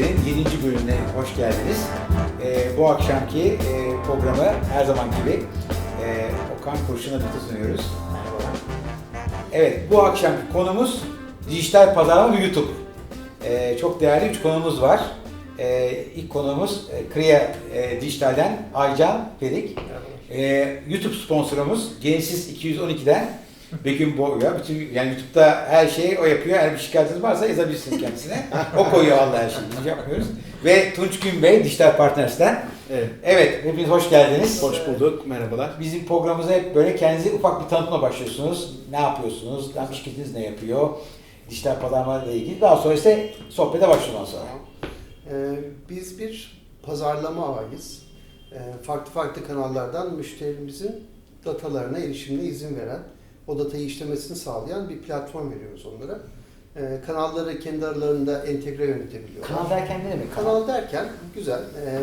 Merhaba, Kahve Aromalı Sohbetler'in 7. bölümüne hoş geldiniz. Ee, bu akşamki e, programı her zaman gibi e, Okan Kurşun'a birlikte sunuyoruz. Merhaba. Evet, bu akşamki konumuz dijital pazarlama ve YouTube. Ee, çok değerli üç konumuz var. Ee, ilk konumuz e, Kriya e, Dijital'den Aycan Perik. Ee, YouTube sponsorumuz Genesiz 212'den Begüm Boya. Bütün yani YouTube'da her şeyi o yapıyor. Eğer bir şikayetiniz varsa yazabilirsiniz kendisine. o koyuyor Allah her şeyi. Biz yapmıyoruz. Ve Tunç Gün Bey Dijital Partners'ten. Evet. Evet, hepiniz hoş geldiniz. Hoş bulduk. Merhabalar. Bizim programımıza hep böyle kendinizi ufak bir tanıtma başlıyorsunuz. Ne yapıyorsunuz? Hem şirketiniz ne yapıyor? Dijital pazarlama ile ilgili. Daha sonra ise sohbete başlıyoruz sonra. Ee, biz bir pazarlama ağıyız. Ee, farklı farklı kanallardan müşterimizin datalarına erişimine izin veren, o datayı işlemesini sağlayan bir platform veriyoruz onlara. Ee, kanalları kendi aralarında entegre yönetebiliyorlar. Kanal derken ne demek? Kanal derken güzel. e,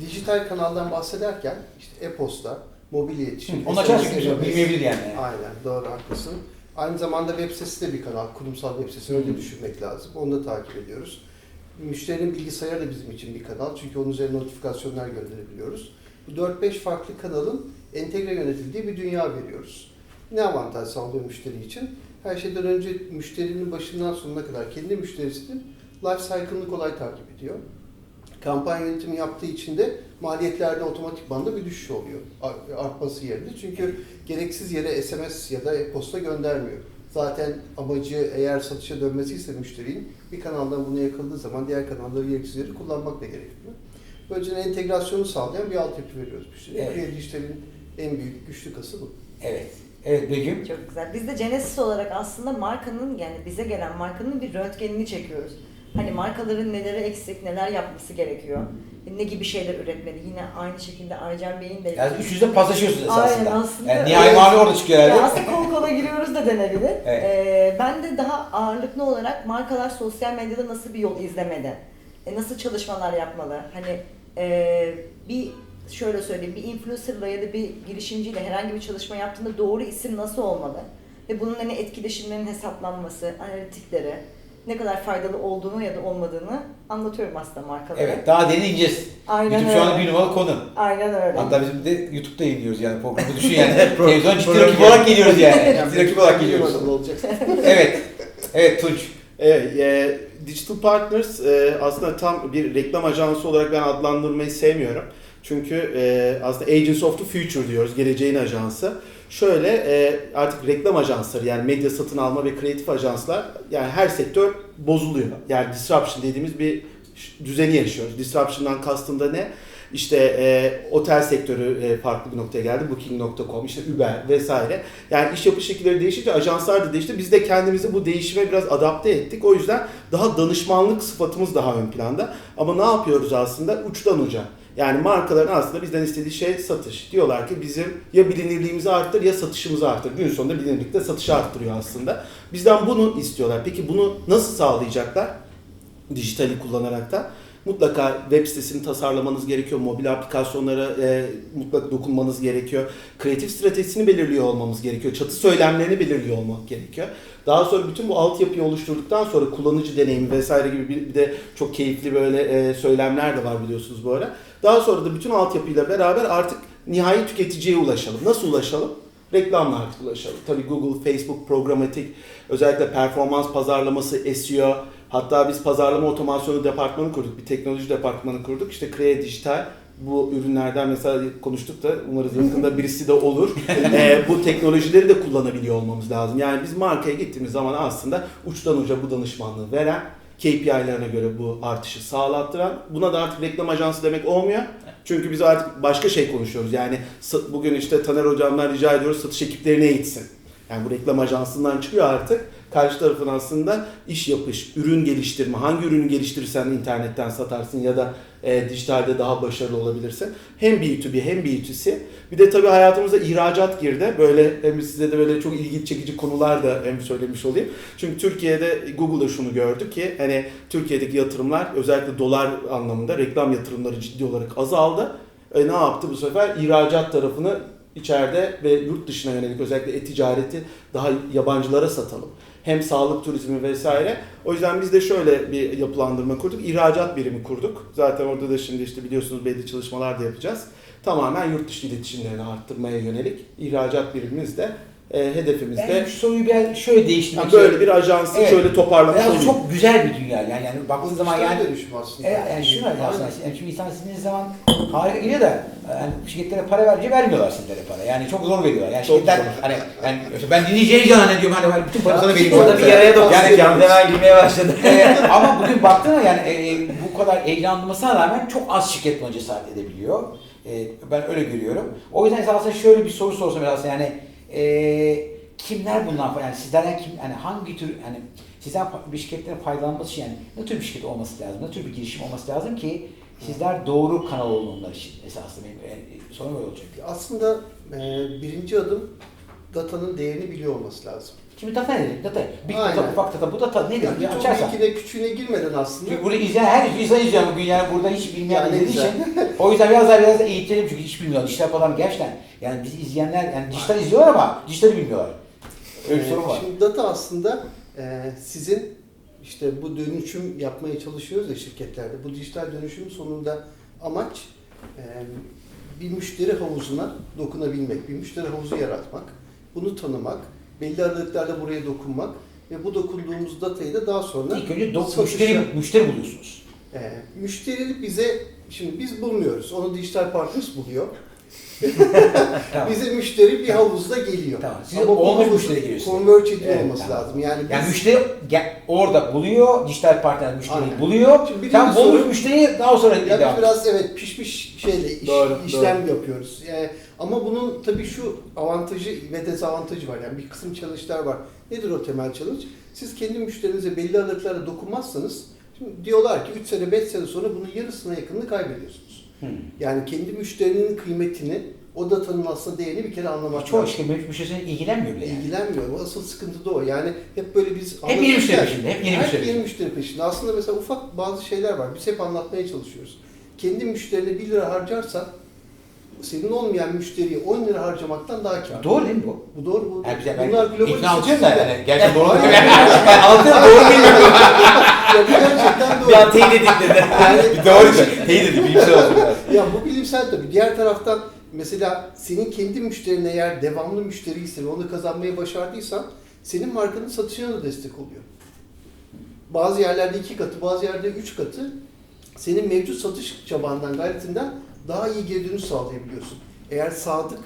dijital kanaldan bahsederken işte e-posta, mobil iletişim, Hı, çünkü SMS. bilmeyebilir yani. Aynen doğru haklısın. Aynı zamanda web sitesi de bir kanal. Kurumsal web sitesi öyle düşünmek lazım. Onu da takip ediyoruz. Müşterinin bilgisayarı da bizim için bir kanal. Çünkü onun üzerine notifikasyonlar gönderebiliyoruz. Bu 4-5 farklı kanalın entegre yönetildiği bir dünya veriyoruz. Ne avantaj sağlıyor müşteri için? Her şeyden önce müşterinin başından sonuna kadar kendi müşterisinin life cycle'ını kolay takip ediyor. Kampanya yönetimi yaptığı için de maliyetlerde otomatik banda bir düşüş oluyor. Ar- Artması yerine. Çünkü gereksiz yere SMS ya da e-posta göndermiyor. Zaten amacı eğer satışa dönmesi ise müşterinin bir kanaldan bunu yakaladığı zaman diğer kanalları gereksiz yere kullanmak da gerekmiyor. Böylece entegrasyonu sağlayan bir altyapı veriyoruz müşteriye. Evet. Dijital'in en büyük güçlü kası bu. Evet. Evet Begüm. Çok güzel. Biz de Genesis olarak aslında markanın yani bize gelen markanın bir röntgenini çekiyoruz. Hani markaların neleri eksik, neler yapması gerekiyor. Ne gibi şeyler üretmeli. Yine aynı şekilde Aycan Bey'in de... Yani üçünüzde paslaşıyorsunuz Aynen, esasında. aslında Yani nihai öyle. mavi orada çıkıyor Ya herhalde. aslında kol kola giriyoruz da denebilir. Evet. Ee, ben de daha ağırlıklı olarak markalar sosyal medyada nasıl bir yol izlemeli, e, nasıl çalışmalar yapmalı. Hani e, bir şöyle söyleyeyim, bir influencerla ya da bir girişimciyle herhangi bir çalışma yaptığında doğru isim nasıl olmalı ve bunun hani etkileşimlerin hesaplanması, analitikleri ne kadar faydalı olduğunu ya da olmadığını anlatıyorum aslında markalara. Evet, daha derin ineceğiz. Aynen YouTube şu anda öyle. bir numaralı konu. Aynen öyle. Hatta bizim de YouTube'da yayınlıyoruz yani programı düşün yani. Televizyon ciddi rakip olarak geliyoruz yani. Ciddi rakip olarak geliyoruz. Evet. Evet Tunç. Evet, e, Digital Partners e, aslında tam bir reklam ajansı olarak ben adlandırmayı sevmiyorum. Çünkü e, aslında Agents of the Future diyoruz, geleceğin ajansı. Şöyle e, artık reklam ajansları yani medya satın alma ve kreatif ajanslar yani her sektör bozuluyor. Yani disruption dediğimiz bir düzeni yaşıyoruz. Disruption'dan kastım da ne? İşte e, otel sektörü e, farklı bir noktaya geldi. Booking.com, işte Uber vesaire. Yani iş yapış şekilleri değişince ajanslar da değişti. Biz de kendimizi bu değişime biraz adapte ettik. O yüzden daha danışmanlık sıfatımız daha ön planda. Ama ne yapıyoruz aslında? Uçtan uca. Yani markaların aslında bizden istediği şey satış. Diyorlar ki bizim ya bilinirliğimizi arttır ya satışımızı arttır. Gün sonunda bilinirlikte satışı arttırıyor aslında. Bizden bunu istiyorlar. Peki bunu nasıl sağlayacaklar? Dijitali kullanarak da mutlaka web sitesini tasarlamanız gerekiyor. Mobil aplikasyonlara e, mutlaka dokunmanız gerekiyor. Kreatif stratejisini belirliyor olmamız gerekiyor. Çatı söylemlerini belirliyor olmak gerekiyor. Daha sonra bütün bu altyapıyı oluşturduktan sonra kullanıcı deneyimi vesaire gibi bir, bir de çok keyifli böyle e, söylemler de var biliyorsunuz bu ara. Daha sonra da bütün altyapıyla beraber artık nihai tüketiciye ulaşalım. Nasıl ulaşalım? Reklamla artık ulaşalım. Tabii Google, Facebook, programatik, özellikle performans pazarlaması, SEO, hatta biz pazarlama otomasyonu departmanı kurduk, bir teknoloji departmanı kurduk. İşte Crea Dijital bu ürünlerden mesela konuştuk da umarız yakında birisi de olur. Ee, bu teknolojileri de kullanabiliyor olmamız lazım. Yani biz markaya gittiğimiz zaman aslında uçtan uca bu danışmanlığı veren, KPI'lerine göre bu artışı sağlattıran, buna da artık reklam ajansı demek olmuyor. Çünkü biz artık başka şey konuşuyoruz. Yani bugün işte Taner hocamdan rica ediyoruz satış ekiplerine eğitsin. Yani bu reklam ajansından çıkıyor artık. Karşı tarafın aslında iş yapış, ürün geliştirme, hangi ürünü geliştirirsen internetten satarsın ya da e, dijitalde daha başarılı olabilirsin. Hem B2B hem B2C. Bir de tabii hayatımıza ihracat girdi. Böyle hem size de böyle çok ilgi çekici konular da hem söylemiş olayım. Çünkü Türkiye'de Google'da şunu gördü ki hani Türkiye'deki yatırımlar özellikle dolar anlamında reklam yatırımları ciddi olarak azaldı. E, ne yaptı bu sefer? İhracat tarafını içeride ve yurt dışına yönelik özellikle e-ticareti daha yabancılara satalım. Hem sağlık turizmi vesaire. O yüzden biz de şöyle bir yapılandırma kurduk. İhracat birimi kurduk. Zaten orada da şimdi işte biliyorsunuz belli çalışmalar da yapacağız. Tamamen yurt dışı iletişimlerini arttırmaya yönelik ihracat birimimiz de e, hedefimizde. Ben şu soruyu biraz şöyle değiştirmek Yani böyle bir ajansı Evet. şöyle toparlamış Biraz olayım. çok güzel bir dünya yani, yani baktığın zaman Dijital yani dönüşüm aslında. Evet, yani şunu Aynen. aslında yani şimdi insan istediğiniz zaman harika geliyor da yani şirketlere para verince vermiyorlar sizlere para. Yani çok zor veriyorlar. Yani Çok şirketler zor. hani ben işte ben dinleyeceğini zannediyorum hani ben bütün parasını Ya, vereyim. orada Yani- bir yaraya dokunuyor. Yani Can hemen gülmeye başladı. Ee, ama bugün baktığında yani e, bu kadar heyecanlanmasına rağmen çok az şirket buna cesaret edebiliyor. E, ben öyle görüyorum. O yüzden aslında şöyle bir soru sorsam aslında yani e, kimler bundan yani sizlerden kim yani hangi tür yani sizden bir şirketlerin faydalanması için yani ne tür bir şirket olması lazım, ne tür bir girişim olması lazım ki sizler doğru kanal olun onlar için esasında benim e, sorum öyle olacak. Aslında e, birinci adım datanın değerini biliyor olması lazım. Şimdi data nedir? Data. Big data, ufak data. Bu data nedir? Yani çok açarsan. büyükine küçüğüne girmeden aslında Çünkü burada izleyen her insan izliyor bugün yani burada hiç bilmeyen Yani izlediği için. O yüzden biraz daha biraz da eğitelim çünkü hiç bilmiyor. Dijital falan gerçekten yani bizi izleyenler yani dijital izliyorlar ama dijitali bilmiyorlar. Öyle bir Ee, sorun var. Şimdi data aslında e, sizin işte bu dönüşüm yapmaya çalışıyoruz ya şirketlerde. Bu dijital dönüşüm sonunda amaç e, bir müşteri havuzuna dokunabilmek, bir müşteri havuzu yaratmak, bunu tanımak, belli aralıklarla buraya dokunmak ve bu dokunduğumuz datayı da daha sonra İlk önce do- satışa- müşteri, müşteri buluyorsunuz. e, müşteri bize şimdi biz bulmuyoruz. Onu dijital partners buluyor. Tamam. Bize müşteri bir havuzda geliyor. Tamam. Siz Ama olmuş müşteri geliyorsunuz. Converge ediyor Evet, olması tamam. lazım. Yani, Yani biz- müşteri gel- orada buluyor, dijital partner müşteriyi Aynen. buluyor. Şimdi Tam bulmuş soru- müşteriyi daha sonra Ya devam biraz evet pişmiş şeyle iş, Doğru, işlem yapıyoruz. Yani, ama bunun tabii şu avantajı ve dezavantajı var. Yani bir kısım challenge'lar var. Nedir o temel challenge? Siz kendi müşterinize belli aralıklarla dokunmazsanız şimdi diyorlar ki 3 sene 5 sene sonra bunun yarısına yakınını kaybediyorsunuz. Hmm. Yani kendi müşterinin kıymetini, o datanın aslında değerini bir kere anlamak Çoğu lazım. şirket müşterisine ilgilenmiyor bile yani. İlgilenmiyor. Asıl sıkıntı da o. Yani hep böyle biz Hep yeni müşteri peşinde, hep yeni hep müşteri yeni peşinde. müşteri peşinde. Aslında mesela ufak bazı şeyler var. Biz hep anlatmaya çalışıyoruz. Kendi müşterine 1 lira harcarsan senin olmayan müşteriye 10 lira harcamaktan daha kâr. Doğru değil mi bu? Bu doğru bu. Yani bize Bunlar global ikna alıyorum da yani gerçekten doğru anlatıyorum doğru bilmiyorum. Ya bu gerçekten doğru. Bir an teyit edeyim dedi. Yani- doğru. Teyit edin, bilimsel biraz. ya bu bilimsel tabii. Diğer taraftan mesela senin kendi müşterine eğer devamlı müşteriyse ve onu kazanmayı başardıysan senin markanın satışına da destek oluyor. Bazı yerlerde iki katı, bazı yerde üç katı senin mevcut satış çabandan, gayretinden daha iyi geri dönüş sağlayabiliyorsun. Eğer sadık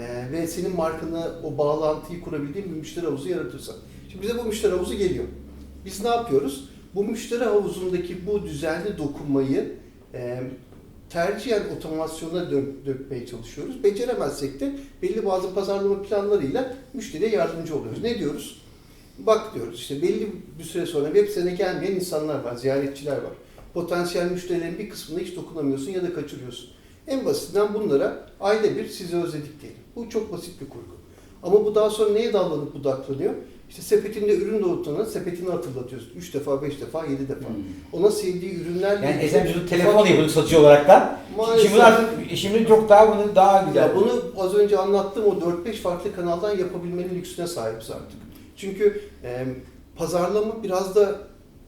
e, ve senin markanı o bağlantıyı kurabildiğin bir müşteri havuzu yaratırsan. Şimdi bize bu müşteri havuzu geliyor. Biz ne yapıyoruz? Bu müşteri havuzundaki bu düzenli dokunmayı e, tercihen otomasyona dök, dökmeye çalışıyoruz. Beceremezsek de belli bazı pazarlama planlarıyla müşteriye yardımcı oluyoruz. Ne diyoruz? Bak diyoruz işte belli bir süre sonra web sitene gelmeyen insanlar var, ziyaretçiler var. Potansiyel müşterilerin bir kısmına hiç dokunamıyorsun ya da kaçırıyorsun. En basitinden bunlara ayda bir sizi özledik diyelim. Bu çok basit bir kurgu. Ama bu daha sonra neye dallanıp budaklanıyor? İşte sepetinde ürün doğrultularına sepetini hatırlatıyorsun. 3 defa, 5 defa, 7 defa. Ona sevdiği ürünlerle... Yani bizim telefon yapıyorduk satıcı olaraktan. Maalesef. Şimdi artık şimdi çok daha bunu daha güzel. Ya bunu az önce anlattığım o 4-5 farklı kanaldan yapabilmenin lüksüne sahibiz artık. Çünkü e, pazarlama biraz da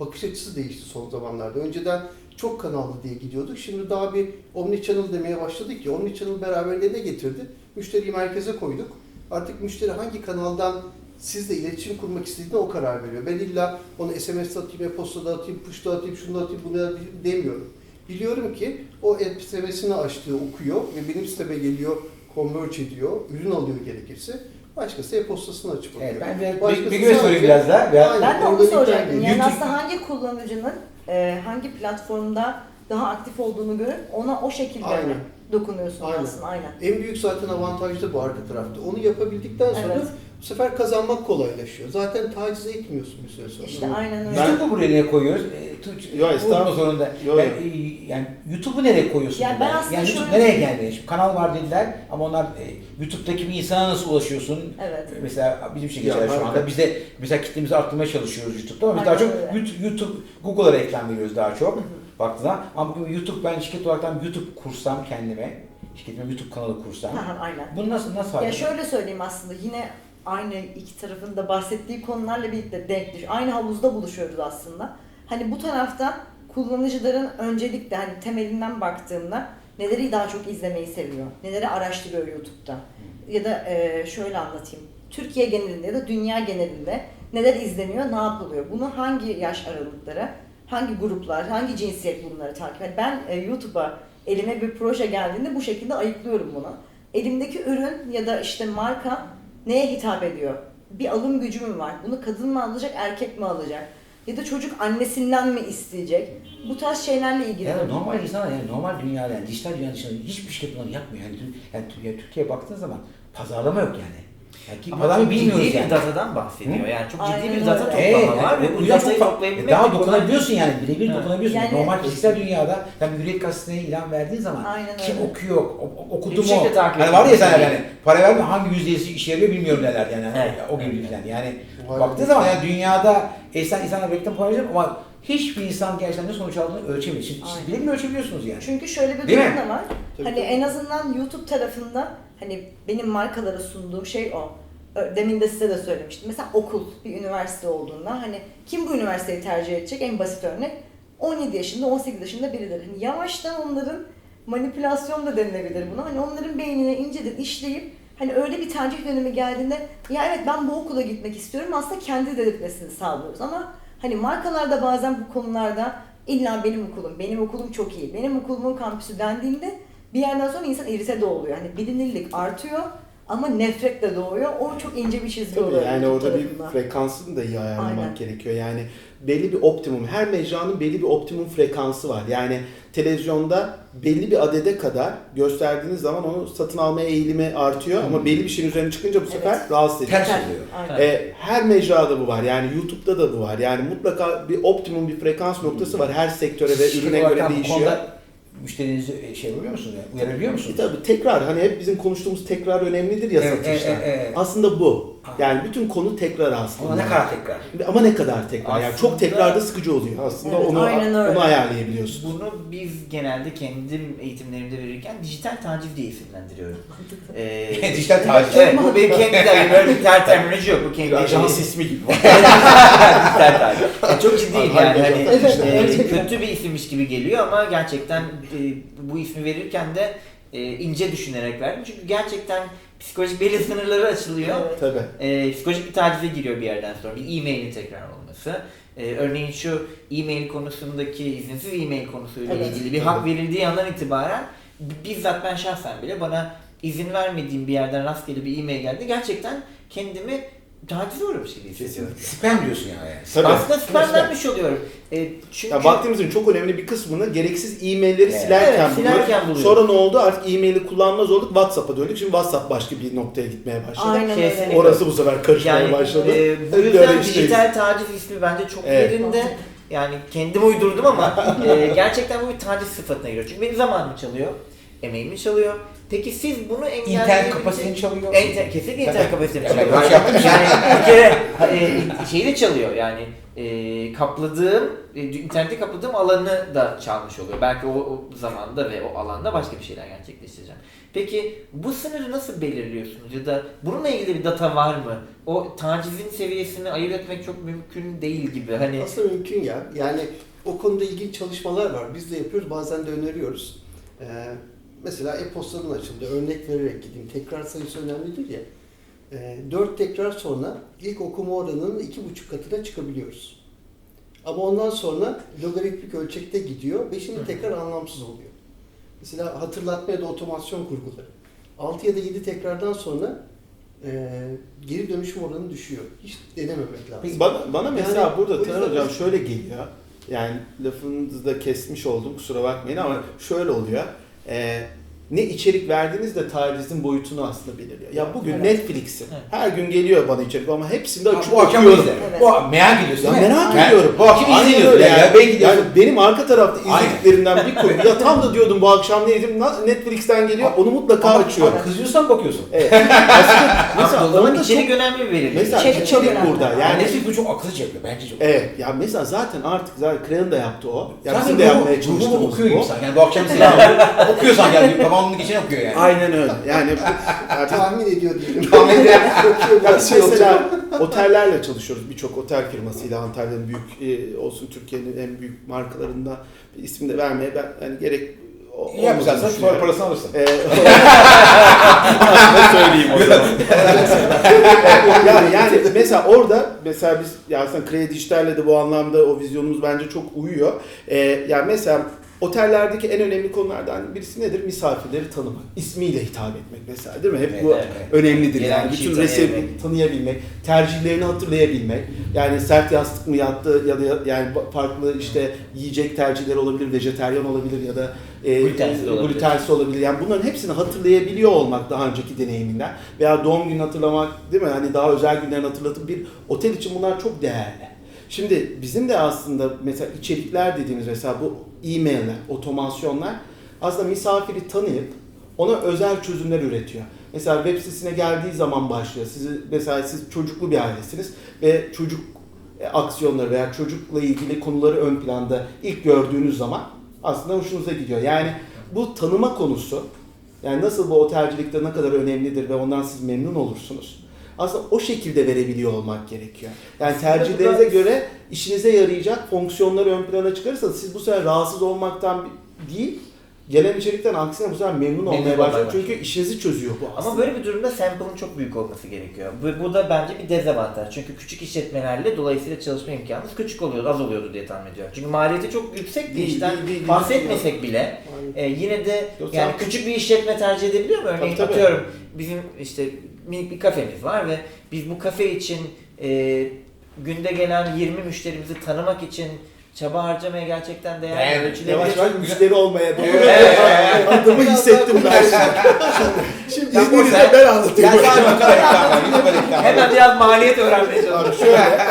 bakış açısı değişti son zamanlarda. Önceden çok kanallı diye gidiyorduk. Şimdi daha bir omnichannel demeye başladık ki omnichannel beraberinde ne getirdi? Müşteriyi merkeze koyduk. Artık müşteri hangi kanaldan sizle iletişim kurmak istediğine o karar veriyor. Ben illa onu SMS atayım, e-postada atayım, push'ta atayım, şunu da atayım, bunu da atayım demiyorum. Biliyorum ki o SMS'ini açtığı okuyor ve benim siteme geliyor, converge ediyor, ürün alıyor gerekirse. Başkası e-postasını açıp alıyor. Evet, ben bir, bir, Başkası bir göre sorayım sadece- biraz daha. Biraz. Ben de onu soracaktım. Yani aslında hangi kullanıcının e, hangi platformda daha aktif olduğunu görüp ona o şekilde Aynen. dokunuyorsun Aynen. aslında. Aynen. En büyük zaten avantaj da bu arka tarafta. Onu yapabildikten sonra Evet. Bu sefer kazanmak kolaylaşıyor. Zaten taciz etmiyorsun bir süre sonra. İşte aynen öyle. Ben- YouTube'u buraya nereye koyuyoruz? E, Türk, Yo, estağfurullah. vurma zorunda. Yo, Ben, yo. e, yani YouTube'u nereye koyuyorsun? Ya burada? ben aslında yani YouTube şöyle- nereye geldi? Şimdi kanal var dediler ama onlar e, YouTube'daki bir insana nasıl ulaşıyorsun? Evet. E, Mesela bizim şirketler Ya, şu harika. anda biz de mesela kitlemizi arttırmaya çalışıyoruz YouTube'da ama biz Aynen daha çok öyle. YouTube- YouTube, Google'a reklam veriyoruz daha çok baktığında. Ama bugün YouTube ben şirket olarak YouTube kursam kendime şirketimin YouTube kanalı kursam. Ha, ha, Aynen. Bunu nasıl nasıl Ya şöyle söyleyeyim aslında yine aynı iki tarafın da bahsettiği konularla birlikte denk düş. Aynı havuzda buluşuyoruz aslında. Hani bu tarafta kullanıcıların öncelikle hani temelinden baktığımda neleri daha çok izlemeyi seviyor, neleri araştırıyor YouTube'da. Ya da e, şöyle anlatayım. Türkiye genelinde ya da dünya genelinde neler izleniyor, ne yapılıyor? Bunu hangi yaş aralıkları, hangi gruplar, hangi cinsiyet bunları takip ediyor? Ben e, YouTube'a elime bir proje geldiğinde bu şekilde ayıklıyorum bunu. Elimdeki ürün ya da işte marka neye hitap ediyor? Bir alım gücü mü var? Bunu kadın mı alacak, erkek mi alacak? Ya da çocuk annesinden mi isteyecek? Bu tarz şeylerle ilgili. Yani normal insanlar yani normal dünyada yani dijital dünya dışında hiçbir şirket bunları yapmıyor. Yani, yani Türkiye, Türkiye'ye baktığın zaman pazarlama yok yani. Yani Ama çok bilmiyoruz ciddi yani. bir datadan bahsediyor. Hı? Yani çok Aynen ciddi bir öyle. data toplama Evet, var yani ve bu datayı toplayabilmek daha de kolay dokunabiliyorsun yani birebir Evet. dokunabiliyorsun. Yani- Normal fiziksel dünyada sen bir hürriyet gazetesine ilan verdiğin zaman Aynen kim öyle. okuyor, o- o- okudu mu? şekilde takip Hani var ya sen yani para verme hangi yüzdesi işe yarıyor bilmiyorum neler yani Evet. o gibi falan. Yani Var baktığın zaman yani dünyada insan insanlar reklam paylaşıyor ama hiçbir insan gerçekten ne sonuç aldığını ölçemiyor. Siz, siz Aynen. bile mi ölçebiliyorsunuz yani? Çünkü şöyle bir Değil durum mi? da var. Tabii, hani tabii. en azından YouTube tarafında hani benim markalara sunduğum şey o. Demin de size de söylemiştim. Mesela okul, bir üniversite olduğunda hani kim bu üniversiteyi tercih edecek? En basit örnek 17 yaşında, 18 yaşında biridir. Hani yavaştan onların manipülasyon da denilebilir buna. Hani onların beynine inceden işleyip hani öyle bir tercih dönemi geldiğinde ya evet ben bu okula gitmek istiyorum aslında kendi dedirtmesini sağlıyoruz ama hani markalar da bazen bu konularda illa benim okulum, benim okulum çok iyi, benim okulumun kampüsü dendiğinde bir yerden sonra insan irite de oluyor. Hani bilinirlik artıyor ama nefret de doğuyor. O çok ince bir çizgi Tabii oluyor. yani orada bir tarafından. frekansını da iyi ayarlamak Aynen. gerekiyor. Yani belli bir optimum, her mecranın belli bir optimum frekansı var. Yani televizyonda belli bir adede kadar gösterdiğiniz zaman onu satın almaya eğilimi artıyor ama belli bir şeyin üzerine çıkınca bu sefer Evet. rahatsız ediyor. Ters Yeter. oluyor. E, her mecrada bu var. Yani YouTube'da da bu var. Yani mutlaka bir optimum bir frekans noktası var. Her sektöre ve ürüne göre değişiyor. konuda Müşterinizi şey yapıyor musunuz? Yani, uyarabiliyor musunuz? E tabii tekrar hani hep bizim konuştuğumuz tekrar önemlidir ya Evet, satışta. evet, evet. Aslında bu. Ha. Yani bütün konu tekrar aslında. Ama ne kadar tekrar? Ama ne kadar tekrar? Yani çok Aslında- tekrarda sıkıcı oluyor. Aslında Evet, onu aynen öyle. onu ayarlayabiliyorsun. Bunu biz genelde kendim eğitimlerimde verirken dijital taciz diye isimlendiriyorum. Ee, Dijital taciz. Evet, bu benim kendi de böyle bir ter terminoloji yok. Bu kendi Ajans ismi gibi. dijital taciz. Yani çok ciddi değil yani. Hani, e, kötü bir isimmiş gibi geliyor ama gerçekten e, bu ismi verirken de e, ince düşünerek verdim. Çünkü gerçekten psikolojik belli sınırları açılıyor. Evet. Tabii. E, psikolojik bir tacize giriyor bir yerden sonra. Bir e-mailin tekrar olması. E, örneğin şu e-mail konusundaki izinsiz e-mail konusuyla Evet. ilgili bir hak verildiği andan itibaren bi- bizzat ben şahsen bile bana izin vermediğim bir yerden rastgele bir e-mail geldi. Gerçekten kendimi tacize uğramış gibi hissediyorum. Spam diyorsun yani. Tabii. Aslında spamlenmiş oluyorum. E, çünkü Ya baktığımızın çok önemli bir kısmını gereksiz e-mailleri Evet. silerken, Evet, silerken buluyoruz. buluyoruz. Sonra ne oldu? Artık e-maili kullanmaz olduk. WhatsApp'a döndük. Şimdi WhatsApp başka bir noktaya gitmeye başladı. Aynen öyle. Orası bu sefer karışmaya yani başladı. e, bu yüzden işteyiz. dijital taciz ismi bence çok Evet. yerinde. Yani kendim uydurdum ama e, gerçekten bu bir taciz sıfatına giriyor. Çünkü benim zamanımı çalıyor, emeğimi çalıyor. Peki siz bunu engelleyebilecek... İnternet kapasiteni çalıyor. Enter, kesinlikle internet kapasiteni Evet, çalıyor. ben şey yaptım. yani bir kere e, şeyi de çalıyor yani e, kapladığım, e, internette kapladığım alanı da çalmış oluyor. Belki o, o zamanda ve o alanda başka bir şeyler gerçekleştireceğim. Peki bu sınırı nasıl belirliyorsunuz ya da bununla ilgili bir data var mı? O tacizin seviyesini ayırt etmek çok mümkün değil gibi. Hani Aslında mümkün ya. Yani o konuda ilgili çalışmalar var. Biz de yapıyoruz. Bazen de öneriyoruz. Ee, mesela e-postanın açıldı. Örnek vererek gideyim. Tekrar sayısı önemlidir ya. Ee, 4 tekrar sonra ilk okuma oranının iki buçuk katına çıkabiliyoruz. Ama ondan sonra logaritmik ölçekte gidiyor. Beşinci tekrar anlamsız oluyor. Mesela hatırlatma ya da otomasyon kurguları. 6 ya da 7 tekrardan sonra e, geri dönüşüm oranı düşüyor. Hiç denememek lazım. Bana, bana mesela Yani burada Taner Hocam şöyle geliyor. Yani lafınızı da kesmiş oldum kusura bakmayın ama şöyle oluyor. Ee, ne içerik verdiğiniz de tacizin boyutunu aslında belirliyor. Ya bugün Evet. Netflix'in Evet. her gün geliyor bana içerik ama hepsini de Ha, açıp bu okuyorum. Evet. Bu merak ediyorsun Ya merak Yani ediyorum. Bu akşam Aynen öyle Ya, belki diyorsun. Yani benim arka tarafta Aynen. izlediklerimden bir konu. Ya tam da diyordum bu akşam ne yedim? Netflix'ten geliyor. Onu mutlaka Ama- açıyorum. ama Kızıyorsan bakıyorsun. Evet. Aslında mesela onun içerik çok- önemli bir veri. Mesela İçerik içerik, çok önemli. burada. Yani Yani Netflix bu çok akıllıca yapıyor. Bence çok. Evet ya mesela zaten artık zaten Kral'ın da yaptı o. Ya bizim de yapmaya ruhumu çalıştığımız okuyor bu. insan. Yani bu akşam sen okuyorsan yani babam devamlı geçen okuyor yani. Aynen öyle. Yani artık Tahmin ediyor diyelim. Ya mesela otellerle çalışıyoruz. Birçok otel firmasıyla Antalya'nın büyük e, olsun Türkiye'nin en büyük markalarında bir isim de vermeye ben yani gerek o- İyi olmadığını sonra düşünüyorum. parasını alırsın. Ee, ne söyleyeyim o zaman. ya, yani mesela orada mesela biz ya aslında Kredi Dijital'le de bu anlamda o vizyonumuz bence çok uyuyor. Ee, yani mesela otellerdeki en önemli konulardan birisi nedir? Misafirleri tanımak. İsmiyle hitap etmek mesela değil mi? Hep Evet, bu evet. önemlidir Gelen yani. Bütün resmi tanıyabilmek. tanıyabilmek, tercihlerini hatırlayabilmek. Yani sert yastık mı yattı ya da yani farklı işte yiyecek tercihleri olabilir, vejeteryan olabilir ya da e, Glutensiz olabilir. glutensiz olabilir. Yani bunların hepsini hatırlayabiliyor olmak daha önceki deneyiminden veya doğum günü hatırlamak değil mi? Hani daha özel günlerini hatırlatıp bir otel için bunlar çok değerli. Şimdi bizim de aslında mesela içerikler dediğimiz mesela bu e-mailler, otomasyonlar aslında misafiri tanıyıp ona özel çözümler üretiyor. Mesela web sitesine geldiği zaman başlıyor. Sizi mesela siz çocuklu bir ailesiniz ve çocuk e, aksiyonları veya çocukla ilgili konuları ön planda ilk gördüğünüz zaman aslında hoşunuza gidiyor. Yani bu tanıma konusu yani nasıl bu otelcilikte ne kadar önemlidir ve ondan siz memnun olursunuz. Aslında o şekilde verebiliyor olmak gerekiyor. Yani tercihlerinize göre işinize yarayacak fonksiyonları ön plana çıkarırsanız siz bu sefer rahatsız olmaktan değil, gelen içerikten aksine bu sefer memnun, Memnun olmaya başlıyor. başlıyor. Çünkü işinizi çözüyor bu aslında. Ama böyle bir durumda sample'ın çok büyük olması gerekiyor. Bu, bu da bence bir dezavantaj. Çünkü küçük işletmelerle dolayısıyla çalışma imkanımız küçük oluyordu, az oluyordu diye tahmin ediyorum. Çünkü maliyeti çok yüksek Değil, işten değil, değil, bahsetmesek bile e, yine de Yok, yani küçük bir işletme tercih edebiliyor mu? Örneğin Tabii, tabii. atıyorum bizim işte minik bir kafemiz var ve biz bu kafe için e, günde gelen 20 müşterimizi tanımak için çaba harcamaya gerçekten değer Yani ölçülebilir. Yavaş yavaş müşteri olmaya doğru Evet, evet, adımı hissettim ben şimdi. Şimdi izninizle ben anlatayım. Hemen biraz maliyet öğrenmeye çalışıyorum. Şöyle,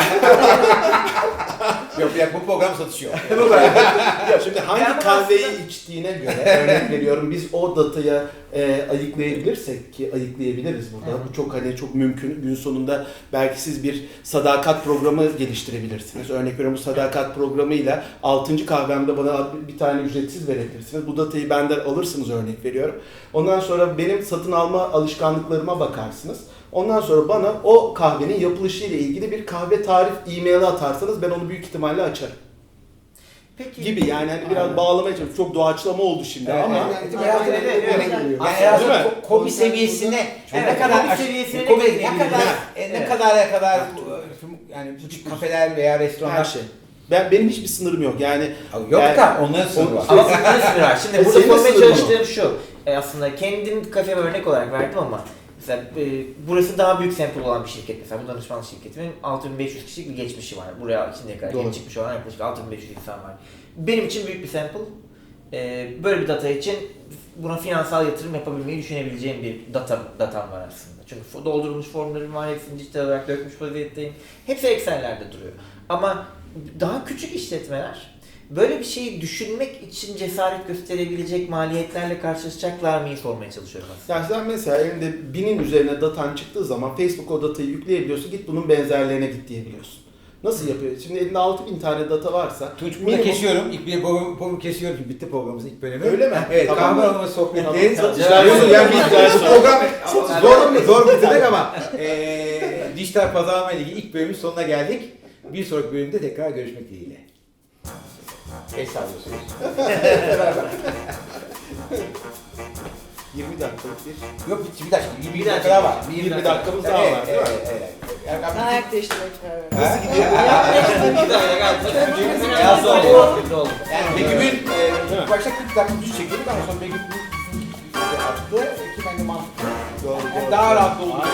Yok bir dakika bu program satışıyor. ya şimdi hangi Yani kahveyi içtiğine göre örnek veriyorum biz o dataya e, ayıklayabilirsek ki ayıklayabiliriz burada. Bu çok hani çok mümkün. Gün sonunda belki siz bir sadakat programı geliştirebilirsiniz. Örnek veriyorum bu sadakat programıyla 6. kahvemde bana bir tane ücretsiz verebilirsiniz. Bu datayı benden alırsınız örnek veriyorum. Ondan sonra benim satın alma alışkanlıklarıma bakarsınız. Ondan sonra bana o kahvenin yapılışıyla ilgili bir kahve tarif e-maili atarsanız ben onu büyük ihtimalle açarım. Peki. Gibi yani hani biraz Aynen. bağlamaya çalışıyorum. Çok doğaçlama oldu şimdi Evet, ama evet. Aynen, evet, evet. geliyor. Yani Değil aslında mi? ko- kobi seviyesine yani ne Evet, kadar kobi aş- seviyesine kobi ne kadar- Evet. e, ne kadar ne kadar yani küçük kafeler veya restoranlar her şey. Ben benim hiçbir sınırım yok. Yani Yok Yani- da onların sınırı var. Ama sınırı var. Şimdi E, burada senin de sormaya sınırın çalıştığım şu. E, aslında kendim kafeme örnek olarak verdim ama mesela e, burası daha büyük sample olan bir şirket mesela. Bu danışmanlık şirketimin 6500 kişilik bir geçmişi var. Buraya şimdiye kadar Doğru. çıkmış olan yaklaşık 6500 insan var. Benim için büyük bir sample. E, böyle bir data için buna finansal yatırım yapabilmeyi düşünebileceğim bir data datam var aslında. Çünkü doldurulmuş formlarım var, hepsini dijital olarak dökmüş vaziyetteyim. Hepsi Excel'lerde duruyor. Ama daha küçük işletmeler böyle bir şeyi düşünmek için cesaret gösterebilecek maliyetlerle karşılaşacaklar mıyı sormaya çalışıyorum aslında. yani sen mesela elinde binin üzerine datan çıktığı zaman Facebook o datayı yükleyebiliyorsun. Git bunun benzerlerine git diyebiliyorsun. Nasıl yapıyor? Şimdi elinde 6000 tane data varsa Tunç burada minimum- kesiyorum. İlk bir programı, programı kesiyorum. Bitti programımızın ilk bölümü. Öyle mi? Evet. Tamam. Kahve aroması sohbetleri. Tamam. Satışlar. Yani bu program zor, zor bitirdik ama eee dijital pazarlama ilgili ilk bölümün sonuna geldik. Bir sonraki bölümde tekrar görüşmek dileğiyle. El sallıyorsunuz. 20 dakikalık bir Yok bir, bir dakika. 20 Bir dakika dakika. daha var. 20 dakikamız daha Evet, var değil mi? evet, evet. Yani ben- Ayak değiştirmek. Nasıl gidiyor? Oldu. Kötü oldu. Yani Begüm'ün e, başta 40 dakika düz çekiyorduk ama sonra Begüm bu arttı ki bence mantıklı. Daha rahat oldu.